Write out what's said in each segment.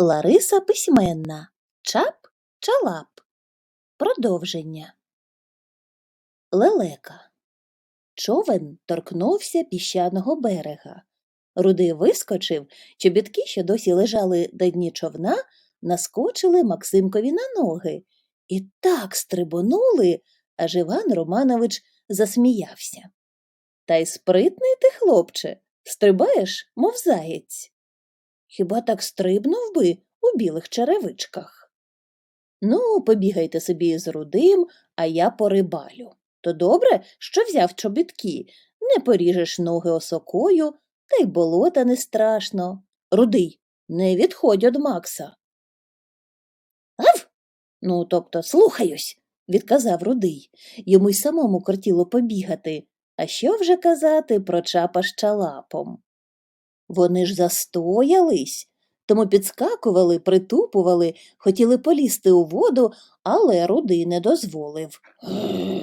Лариса письменна. Чап чалап. Продовження. Лелека. Човен торкнувся піщаного берега. Рудий вискочив, чобітки, що досі лежали на дні човна, наскочили Максимкові на ноги і так стрибонули, аж Іван Романович засміявся. Та й спритний ти, хлопче, стрибаєш, мов заєць. Хіба так стрибнув би у білих черевичках? Ну, побігайте собі з рудим, а я порибалю. То добре, що взяв чобітки, не поріжеш ноги осокою, та й болота не страшно. Рудий, не відходь од Макса. Гав? Ну, тобто, слухаюсь, відказав рудий. Йому й самому кортіло побігати. А що вже казати про чапа з чалапом? Вони ж застоялись, тому підскакували, притупували, хотіли полізти у воду, але рудий не дозволив.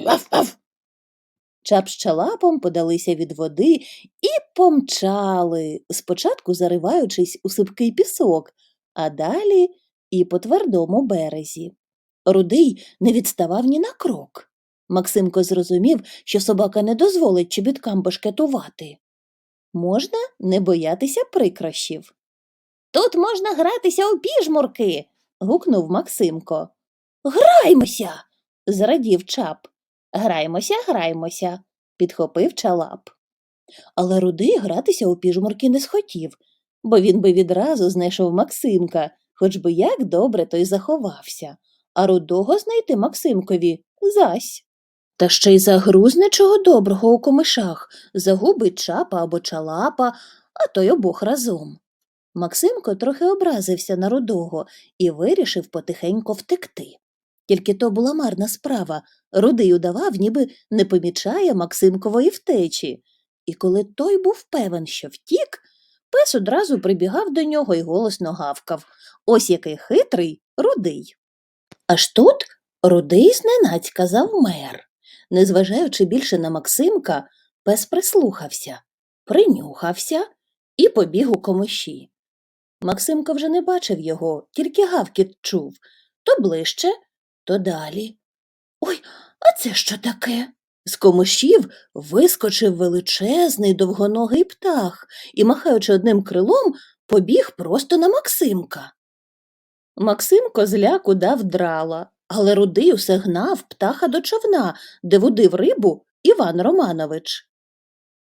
Аф-аф! Чап з чалапом подалися від води і помчали, спочатку зариваючись у сипкий пісок, а далі і по твердому березі. Рудий не відставав ні на крок. Максимко зрозумів, що собака не дозволить чобіткам башкетувати. Можна не боятися прикрощів. Тут можна гратися у піжмурки. гукнув Максимко. Граймося. зрадів чап. Граймося, граймося, підхопив чалап. Але рудий гратися у піжмурки не схотів, бо він би відразу знайшов Максимка, хоч би як добре той заховався, а рудого знайти Максимкові зась. Та ще й загрузне чого доброго у комишах, загубить чапа або чалапа, а то й обох разом. Максимко трохи образився на рудого і вирішив потихенько втекти. Тільки то була марна справа. Рудий удавав, ніби не помічає Максимкової втечі. І коли той був певен, що втік, пес одразу прибігав до нього і голосно гавкав. Ось який хитрий рудий. Аж тут рудий зненацька завмер. Незважаючи більше на Максимка, пес прислухався, принюхався і побіг у комиші. Максимко вже не бачив його, тільки гавкіт чув то ближче, то далі. Ой, а це що таке? З комишів вискочив величезний довгоногий птах і, махаючи одним крилом, побіг просто на Максимка. Максимко зляку дав драла, але рудий усе гнав птаха до човна, де водив рибу Іван Романович.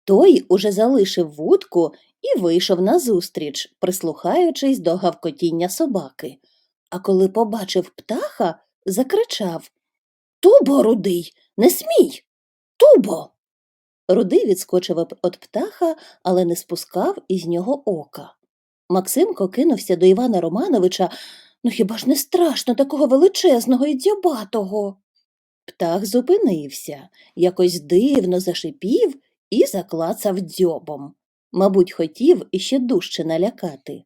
Той уже залишив вудку і вийшов назустріч, прислухаючись до гавкотіння собаки. А коли побачив птаха, закричав Тубо, рудий, не смій. Тубо. Рудий відскочив від птаха, але не спускав із нього ока. Максимко кинувся до Івана Романовича Ну хіба ж не страшно такого величезного і дзьобатого? Птах зупинився, якось дивно зашипів і заклацав дзьобом. Мабуть, хотів іще дужче налякати.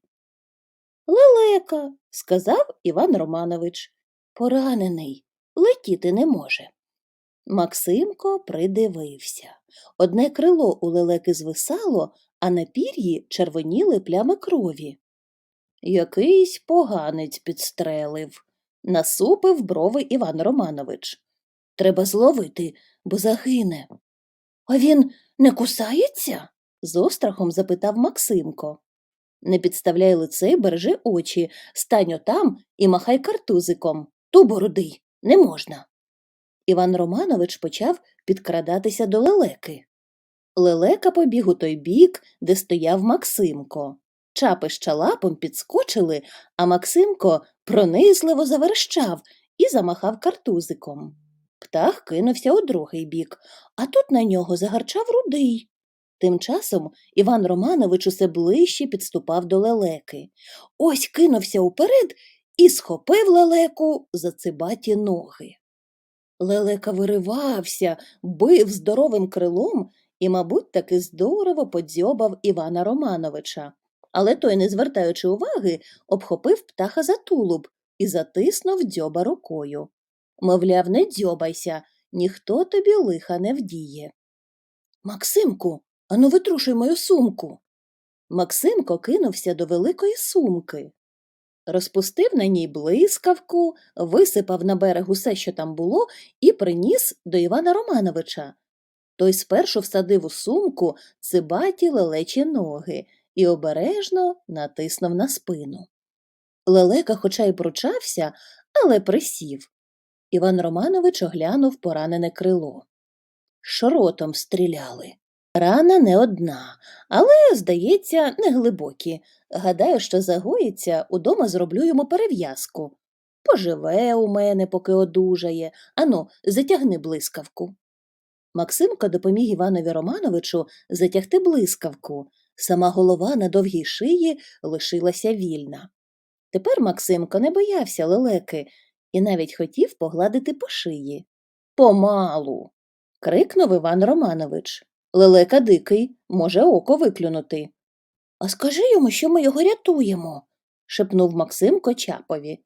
Лелека, сказав Іван Романович, поранений, летіти не може. Максимко придивився. Одне крило у лелеки звисало, а на пір'ї червоніли плями крові. Якийсь поганець підстрелив, насупив брови Іван Романович. Треба зловити, бо загине. А він не кусається? з острахом запитав Максимко. Не підставляй лице бережи очі, стань отам і махай картузиком. Ту бородий, не можна. Іван Романович почав підкрадатися до лелеки. Лелека побіг у той бік, де стояв Максимко. Чапи з чалапом підскочили, а Максимко пронизливо заверещав і замахав картузиком. Птах кинувся у другий бік, а тут на нього загарчав рудий. Тим часом Іван Романович усе ближче підступав до лелеки. Ось кинувся уперед і схопив лелеку за цибаті ноги. Лелека виривався, бив здоровим крилом і, мабуть, таки здорово подзьобав Івана Романовича але той, не звертаючи уваги, обхопив птаха за тулуб і затиснув дзьоба рукою. Мовляв, не дзьобайся, ніхто тобі лиха не вдіє. Максимку, ану витрушуй мою сумку. Максимко кинувся до великої сумки. розпустив на ній блискавку, висипав на берег усе, що там було, і приніс до Івана Романовича. Той спершу всадив у сумку цибаті лелечі ноги і обережно натиснув на спину. Лелека, хоча й пручався, але присів. Іван Романович оглянув поранене крило. Шротом стріляли. Рана не одна, але, здається, не глибокі. Гадаю, що загоїться, удома зроблю йому перев'язку. Поживе у мене, поки одужає. Ану, затягни блискавку. Максимко допоміг Іванові Романовичу затягти блискавку. Сама голова на довгій шиї лишилася вільна. Тепер Максимко не боявся лелеки і навіть хотів погладити по шиї. Помалу. крикнув Іван Романович. Лелека дикий, може око виклюнути. А скажи йому, що ми його рятуємо, шепнув Максимко Чапові.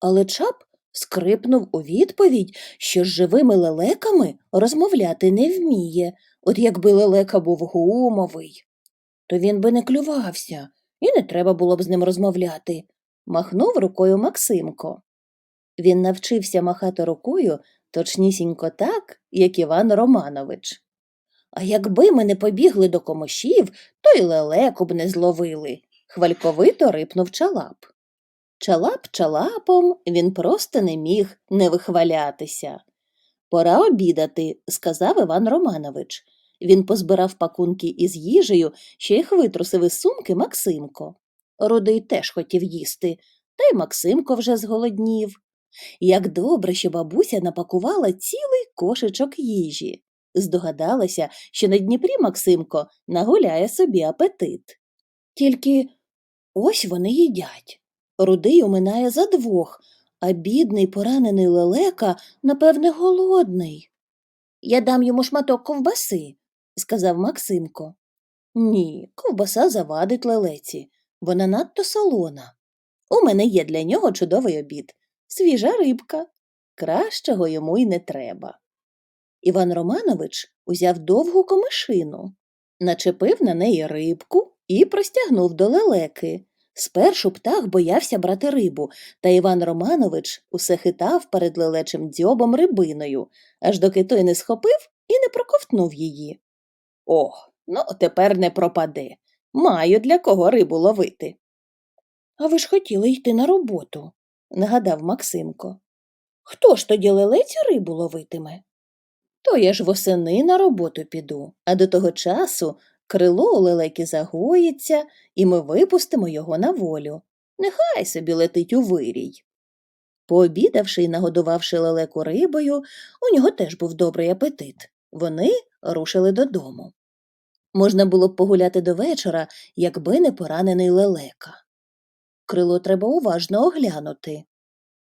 Але Чап скрипнув у відповідь, що з живими лелеками розмовляти не вміє, от якби лелека був гумовий. То він би не клювався, і не треба було б з ним розмовляти, махнув рукою Максимко. Він навчився махати рукою точнісінько так, як Іван Романович. А якби ми не побігли до комишів, то й лелеку б не зловили, хвальковито рипнув чалап. Чалап чалапом він просто не міг не вихвалятися. Пора обідати, сказав Іван Романович. Він позбирав пакунки із їжею, ще їх витрусив із сумки Максимко. Рудий теж хотів їсти, та й Максимко вже зголоднів. Як добре, що бабуся напакувала цілий кошечок їжі. Здогадалася, що на Дніпрі Максимко нагуляє собі апетит. Тільки ось вони їдять. Рудий уминає за двох, а бідний поранений лелека, напевне, голодний. Я дам йому шматок ковбаси, сказав Максимко. Ні, ковбаса завадить лелеці. Вона надто солона. У мене є для нього чудовий обід. Свіжа рибка. Кращого йому й не треба. Іван Романович узяв довгу комишину, начепив на неї рибку і простягнув до лелеки. Спершу птах боявся брати рибу, та Іван Романович усе хитав перед лелечим дзьобом рибиною, аж доки той не схопив і не проковтнув її. О, ну тепер не пропаде. Маю для кого рибу ловити. А ви ж хотіли йти на роботу, нагадав Максимко. Хто ж тоді лелецю рибу ловитиме? То я ж восени на роботу піду, а до того часу крило у лелеки загоїться, і ми випустимо його на волю. Нехай собі летить у вирій. Пообідавши і нагодувавши лелеку рибою, у нього теж був добрий апетит. Вони рушили додому. Можна було б погуляти до вечора, якби не поранений лелека. Крило треба уважно оглянути.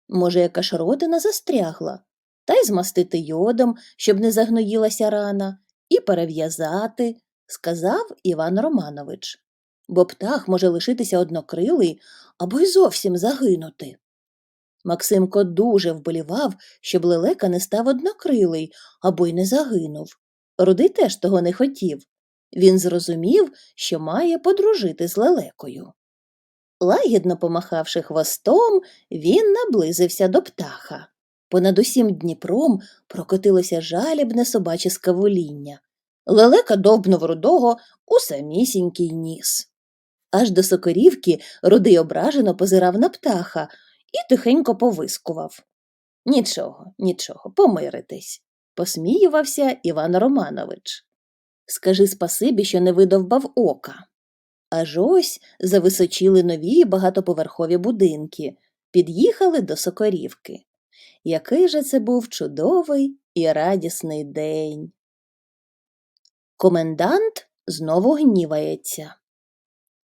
Може, яка шародина застрягла, та й змастити йодом, щоб не загноїлася рана, і перев'язати, сказав Іван Романович. Бо птах може лишитися однокрилий або й зовсім загинути. Максимко дуже вболівав, щоб лелека не став однокрилий або й не загинув. Рудий теж того не хотів. Він зрозумів, що має подружити з лелекою. Лагідно помахавши хвостом, він наблизився до птаха. Понад усім Дніпром прокотилося жалібне собаче скавуління. Лелека довбнув рудого у самісінький ніс. Аж до сокорівки рудий ображено позирав на птаха і тихенько повискував. Нічого, нічого, помиритесь, посміювався Іван Романович. Скажи спасибі, що не видовбав ока. Аж ось зависочили нові багатоповерхові будинки, під'їхали до Сокорівки. Який же це був чудовий і радісний день. Комендант знову гнівається.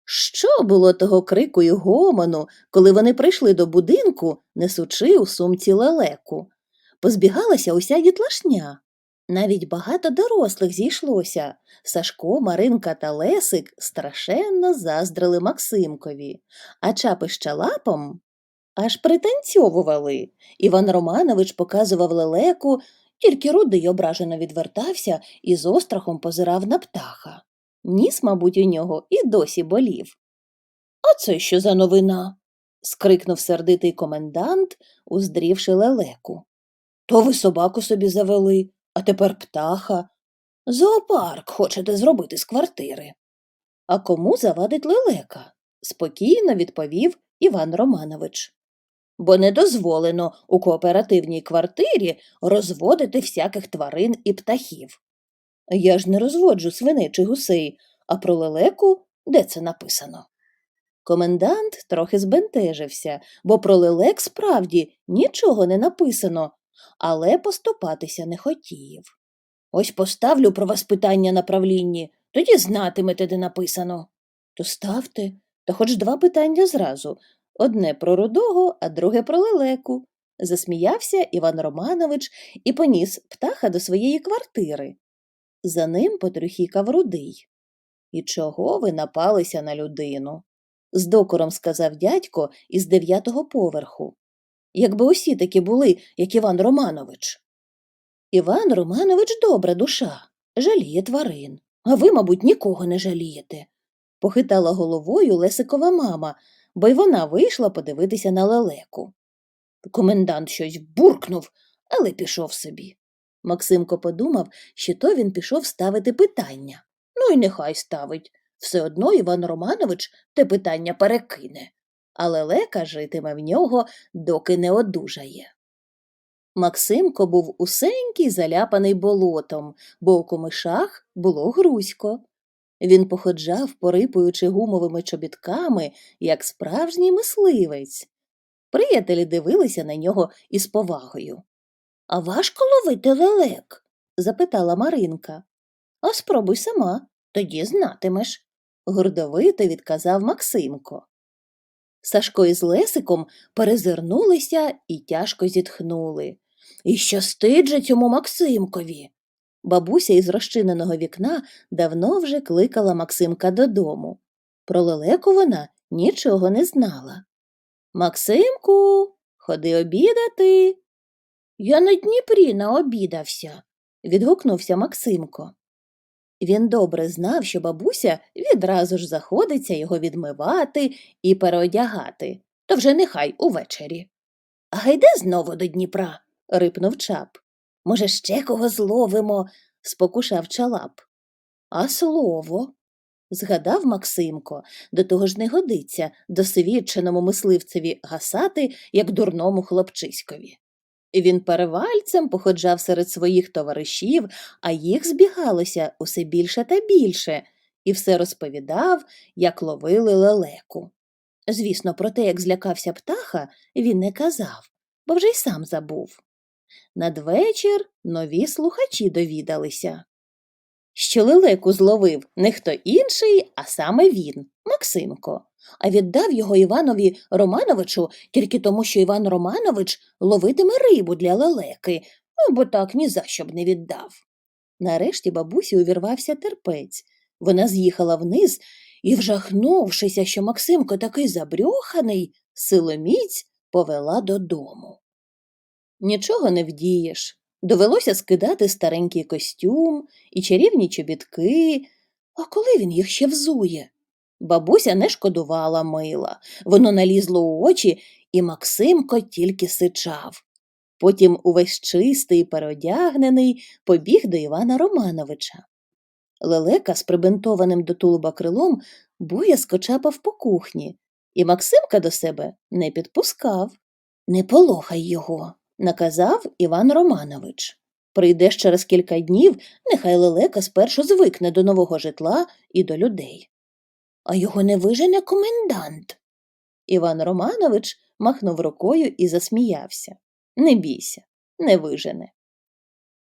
Що було того крику й гомону, коли вони прийшли до будинку, несучи у сумці лелеку? Позбігалася уся дітлашня. Навіть багато дорослих зійшлося. Сашко, Маринка та Лесик страшенно заздрили Максимкові, а чапи з чалапом аж пританцьовували. Іван Романович показував лелеку, тільки рудий ображено відвертався і з острахом позирав на птаха. Ніс, мабуть, у нього і досі болів. А це що за новина? скрикнув сердитий комендант, уздрівши лелеку. То ви собаку собі завели, а тепер птаха. Зоопарк хочете зробити з квартири. А кому завадить лелека? спокійно відповів Іван Романович. Бо не дозволено у кооперативній квартирі розводити всяких тварин і птахів. Я ж не розводжу свиней чи гусей, а про лелеку де це написано? Комендант трохи збентежився, бо про лелек справді нічого не написано, але поступатися не хотів. Ось поставлю про вас питання на правлінні, тоді знатимете, де написано. То ставте, та хоч два питання зразу одне про рудого, а друге про лелеку. Засміявся Іван Романович і поніс птаха до своєї квартири. За ним потрюхікав рудий. І чого ви напалися на людину? з докором сказав дядько із дев'ятого поверху. Якби усі такі були, як Іван Романович. Іван Романович добра душа, жаліє тварин, а ви, мабуть, нікого не жалієте. Похитала головою Лесикова мама, бо й вона вийшла подивитися на лелеку. Комендант щось буркнув, але пішов собі. Максимко подумав, що то він пішов ставити питання. Ну і нехай ставить. Все одно Іван Романович те питання перекине, а лелека житиме в нього, доки не одужає. Максимко був усенький заляпаний болотом, бо у комишах було грузько. Він походжав, порипуючи гумовими чобітками, як справжній мисливець. Приятелі дивилися на нього із повагою. А важко ловити лелек? запитала Маринка. А спробуй сама, тоді знатимеш, гордовито відказав Максимко. Сашко із Лесиком перезирнулися і тяжко зітхнули. І щастить же цьому Максимкові. Бабуся із розчиненого вікна давно вже кликала Максимка додому. Про лелеку вона нічого не знала. Максимку, ходи обідати. Я на Дніпрі наобідався, відгукнувся Максимко. Він добре знав, що бабуся відразу ж заходиться його відмивати і переодягати, то вже нехай увечері. А гайде знову до Дніпра, рипнув чап. Може, ще кого зловимо, спокушав чалап. А слово, згадав Максимко, до того ж не годиться досвідченому мисливцеві гасати, як дурному хлопчиськові. Він перевальцем походжав серед своїх товаришів, а їх збігалося усе більше та більше, і все розповідав, як ловили лелеку. Звісно, про те, як злякався птаха, він не казав, бо вже й сам забув. Надвечір нові слухачі довідалися. Що лелеку зловив не хто інший, а саме він, Максимко, а віддав його Іванові Романовичу тільки тому, що Іван Романович ловитиме рибу для лелеки, ну, бо так ні за що б не віддав. Нарешті бабусі увірвався терпець. Вона з'їхала вниз і, вжахнувшися, що Максимко такий забрьоханий, силоміць повела додому. Нічого не вдієш. Довелося скидати старенький костюм і чарівні чобітки. А коли він їх ще взує? Бабуся не шкодувала мила, воно налізло у очі, і Максимко тільки сичав. Потім увесь чистий, переодягнений, побіг до Івана Романовича. Лелека з прибинтованим до тулуба крилом боязко чапав по кухні, і Максимка до себе не підпускав. Не полохай його, наказав Іван Романович. Прийдеш через кілька днів, нехай лелека спершу звикне до нового житла і до людей. А його не вижене комендант. Іван Романович махнув рукою і засміявся. Не бійся, не вижене.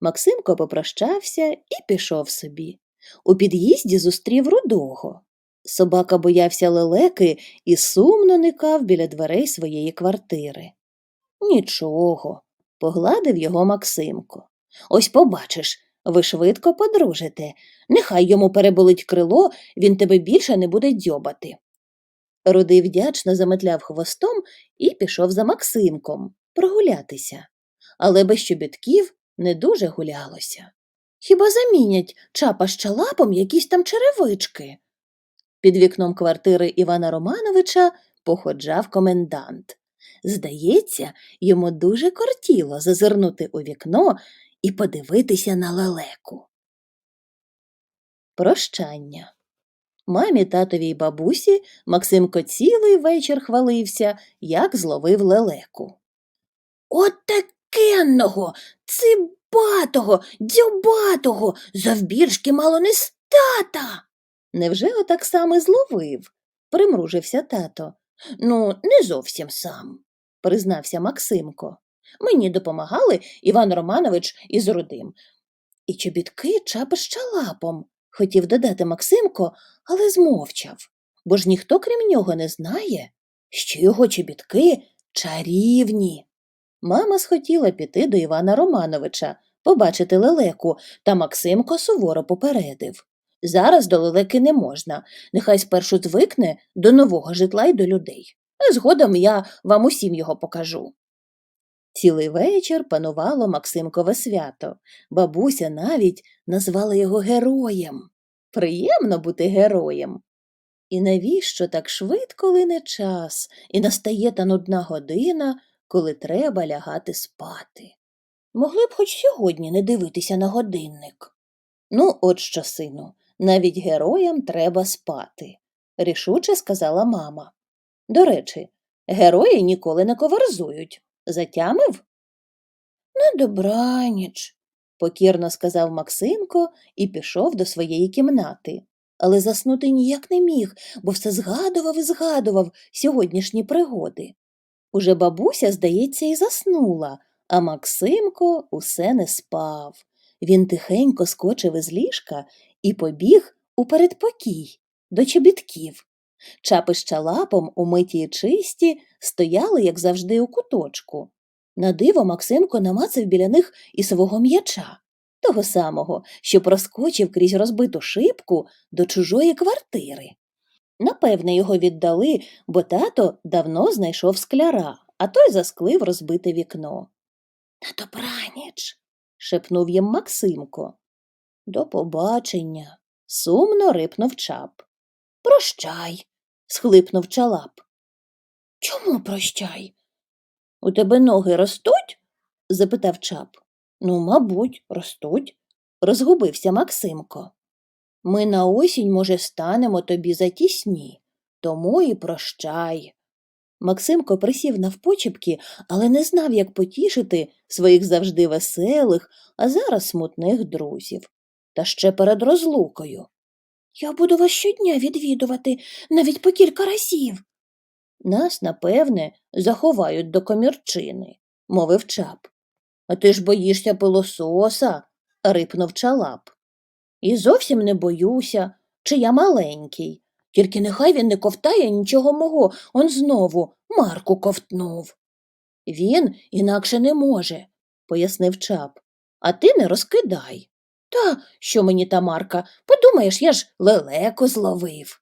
Максимко попрощався і пішов собі. У під'їзді зустрів рудого. Собака боявся лелеки і сумно никав біля дверей своєї квартири. Нічого, погладив його Максимко. Ось побачиш, ви швидко подружите. Нехай йому переболить крило, він тебе більше не буде дзьобати. Рудий вдячно заметляв хвостом і пішов за Максимком прогулятися, але без чобітків не дуже гулялося. Хіба замінять чапа з чалапом якісь там черевички? Під вікном квартири Івана Романовича походжав комендант. Здається, йому дуже кортіло зазирнути у вікно і подивитися на лелеку. Прощання. Мамі, татові й бабусі Максимко цілий вечір хвалився, як зловив лелеку. От такенного, цибатого, дзьобатого, завбільшки мало не стата. Невже отак саме зловив? примружився тато. Ну, не зовсім сам, признався Максимко. Мені допомагали Іван Романович із Рудим. І чобітки чапи з чалапом, хотів додати Максимко, але змовчав, бо ж ніхто крім нього не знає, що його чобітки чарівні. Мама схотіла піти до Івана Романовича, побачити лелеку, та Максимко суворо попередив. Зараз до лелеки не можна, нехай спершу звикне до нового житла й до людей. А згодом я вам усім його покажу. Цілий вечір панувало Максимкове свято. Бабуся навіть назвала його героєм. Приємно бути героєм. І навіщо так швидко лине час, і настає та нудна година, коли треба лягати спати? Могли б хоч сьогодні не дивитися на годинник. Ну, от що, сину, навіть героям треба спати, рішуче сказала мама. До речі, герої ніколи не коверзують. Затямив? На добраніч, покірно сказав Максимко і пішов до своєї кімнати. Але заснути ніяк не міг, бо все згадував і згадував сьогоднішні пригоди. Уже бабуся, здається, і заснула, а Максимко усе не спав. Він тихенько скочив із ліжка і побіг у передпокій до чобітків. Чапи з чалапом, умиті й чисті, стояли, як завжди, у куточку. На диво Максимко намацав біля них і свого м'яча, того самого, що проскочив крізь розбиту шибку до чужої квартири. Напевне, його віддали, бо тато давно знайшов скляра, а той засклив розбите вікно. На добраніч, шепнув їм Максимко. До побачення. сумно рипнув чап. Прощай, схлипнув чалап. Чому прощай? У тебе ноги ростуть? запитав чап. Ну, мабуть, ростуть, розгубився Максимко. Ми на осінь, може, станемо тобі затісні, тому і прощай. Максимко присів навпочепки, але не знав, як потішити своїх завжди веселих, а зараз смутних друзів. Та ще перед розлукою. Я буду вас щодня відвідувати, навіть по кілька разів. Нас, напевне, заховають до комірчини, мовив чап. А ти ж боїшся пилососа, рипнув чалап. І зовсім не боюся, чи я маленький. Тільки нехай він не ковтає нічого мого, он знову Марку ковтнув. Він інакше не може, пояснив чап. А ти не розкидай. Та що мені та Марка? Подумаєш, я ж лелеку зловив.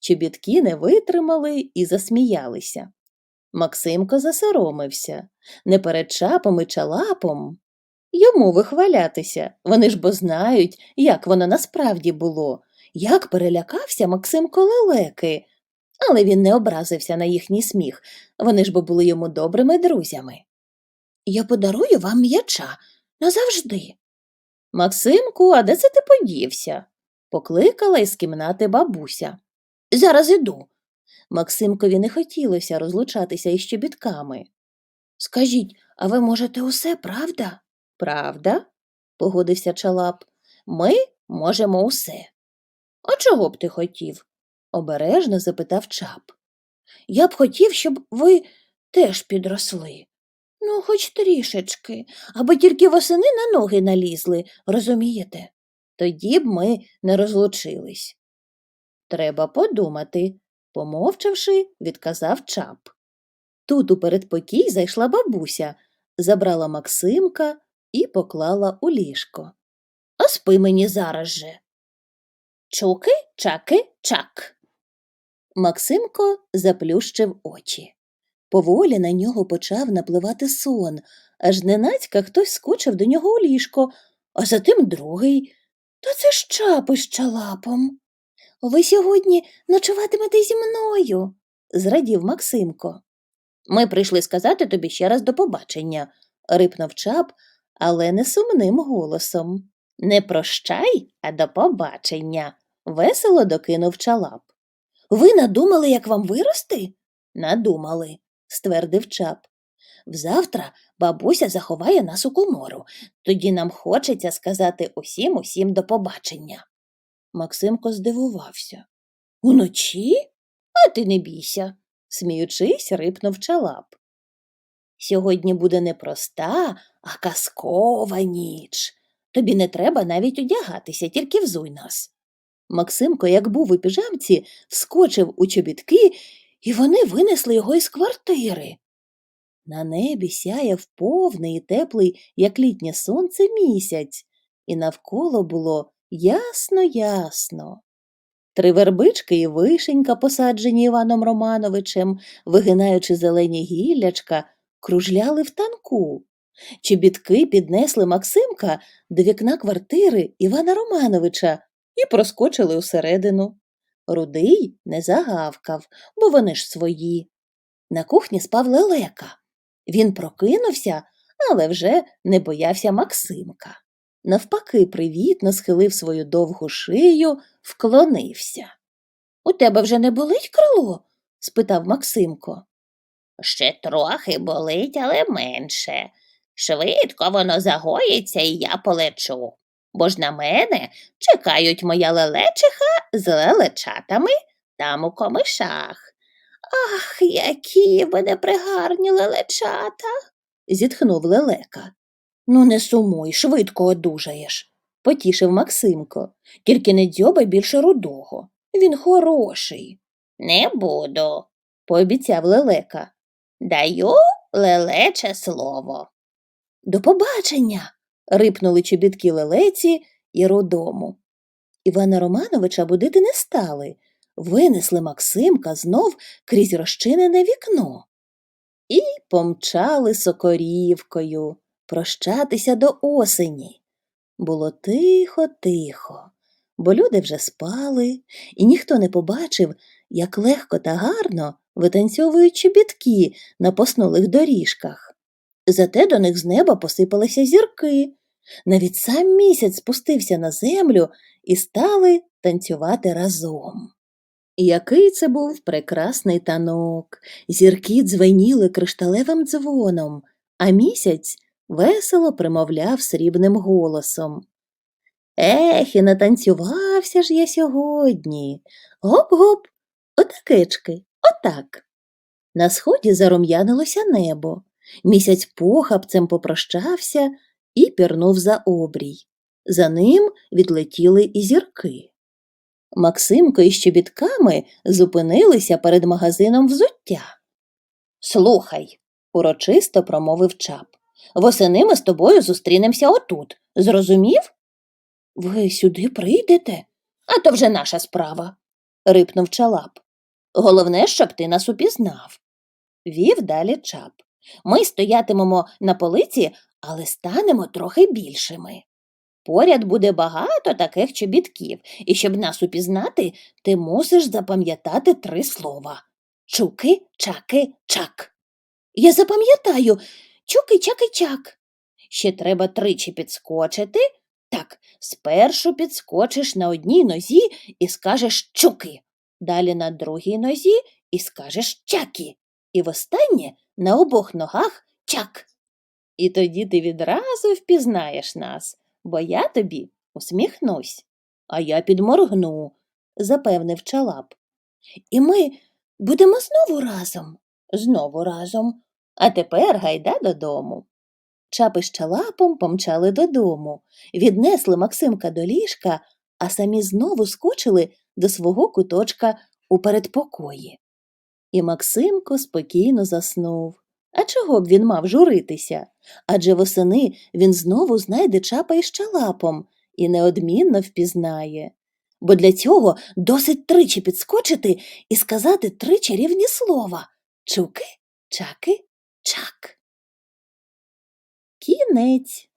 Чобітки не витримали і засміялися. Максимко засоромився. Не перед чапом і чалапом. Йому вихвалятися, вони ж бо знають, як воно насправді було, як перелякався Максимко лелеки. Але він не образився на їхній сміх, вони ж бо були йому добрими друзями. Я подарую вам м'яча назавжди. Максимку, а де це ти подівся? покликала із кімнати бабуся. Зараз іду. Максимкові не хотілося розлучатися із чобітками. Скажіть, а ви можете усе, правда? Правда? погодився чалап. Ми можемо усе. А чого б ти хотів? обережно запитав чап. Я б хотів, щоб ви теж підросли. Ну, хоч трішечки, аби тільки восени на ноги налізли, розумієте? Тоді б ми не розлучились. Треба подумати, помовчавши, відказав чап. Тут у передпокій зайшла бабуся, забрала Максимка і поклала у ліжко. А спи мені зараз же. Чуки, чаки, чак. Максимко заплющив очі. Поволі на нього почав напливати сон, аж ненацька хтось скочив до нього у ліжко, а за тим другий. Та це ж чапи з чалапом. Ви сьогодні ночуватимете зі мною, зрадів Максимко. Ми прийшли сказати тобі ще раз до побачення, рипнув чап, але не сумним голосом. Не прощай, а до побачення, весело докинув чалап. Ви надумали, як вам вирости? Надумали, ствердив чап. Взавтра бабуся заховає нас у комору, тоді нам хочеться сказати усім усім до побачення. Максимко здивувався. Уночі? А ти не бійся, сміючись, рипнув чалап. Сьогодні буде не проста, а казкова ніч. Тобі не треба навіть одягатися, тільки взуй нас. Максимко, як був у піжамці, вскочив у чобітки, і вони винесли його із квартири. На небі сяяв повний і теплий, як літнє сонце, місяць, і навколо було ясно-ясно. Три вербички і вишенька, посаджені Іваном Романовичем, вигинаючи зелені гіллячка, кружляли в танку. Чобітки піднесли Максимка до вікна квартири Івана Романовича і проскочили усередину. Рудий не загавкав, бо вони ж свої. На кухні спав лелека. Він прокинувся, але вже не боявся Максимка. Навпаки, привітно схилив свою довгу шию, вклонився. У тебе вже не болить крило? спитав Максимко. Ще трохи болить, але менше. Швидко воно загоїться, і я полечу. Бо ж на мене чекають моя лелечиха з лелечатами там у комишах. Ах, які ви непригарні лелечата. зітхнув лелека. Ну, не сумуй, швидко одужаєш, потішив Максимко. Тільки не дзьобай більше рудого. Він хороший. Не буду, пообіцяв лелека. Даю лелече слово. До побачення. Рипнули чобітки лелеці і рудому. Івана Романовича будити не стали, винесли Максимка знов крізь розчинене вікно і помчали сокорівкою прощатися до осені. Було тихо, тихо, бо люди вже спали, і ніхто не побачив, як легко та гарно витанцьовують чобітки на поснулих доріжках. Зате до них з неба посипалися зірки. Навіть сам місяць спустився на землю і стали танцювати разом. Який це був прекрасний танок, зірки дзвеніли кришталевим дзвоном, а місяць весело примовляв срібним голосом. Ех, і натанцювався ж я сьогодні. Гоп-гоп, отакечки, отак. На сході зарум'янилося небо. Місяць похапцем попрощався і пірнув за обрій. За ним відлетіли і зірки. Максимко із чобітками зупинилися перед магазином взуття. Слухай, урочисто промовив чап. Восени ми з тобою зустрінемося отут. Зрозумів? Ви сюди прийдете? А то вже наша справа, рипнув чалап. Головне, щоб ти нас упізнав. Вів далі чап. Ми стоятимемо на полиці, але станемо трохи більшими. Поряд буде багато таких чобітків, і щоб нас упізнати, ти мусиш запам'ятати три слова чуки, чаки, чак. Я запам'ятаю чуки, чаки, чак. Ще треба тричі підскочити. Так, спершу підскочиш на одній нозі і скажеш чуки, далі на другій нозі і скажеш чаки, і востаннє на обох ногах чак. І тоді ти відразу впізнаєш нас, бо я тобі усміхнусь, а я підморгну, запевнив чалап. І ми будемо знову разом, знову разом. А тепер гайда додому. Чапи з чалапом помчали додому, віднесли Максимка до ліжка, а самі знову скочили до свого куточка у передпокої. І Максимко спокійно заснув. А чого б він мав журитися? Адже восени він знову знайде чапа із чалапом і неодмінно впізнає. Бо для цього досить тричі підскочити і сказати три чарівні слова чуки, чаки, чак. Кінець.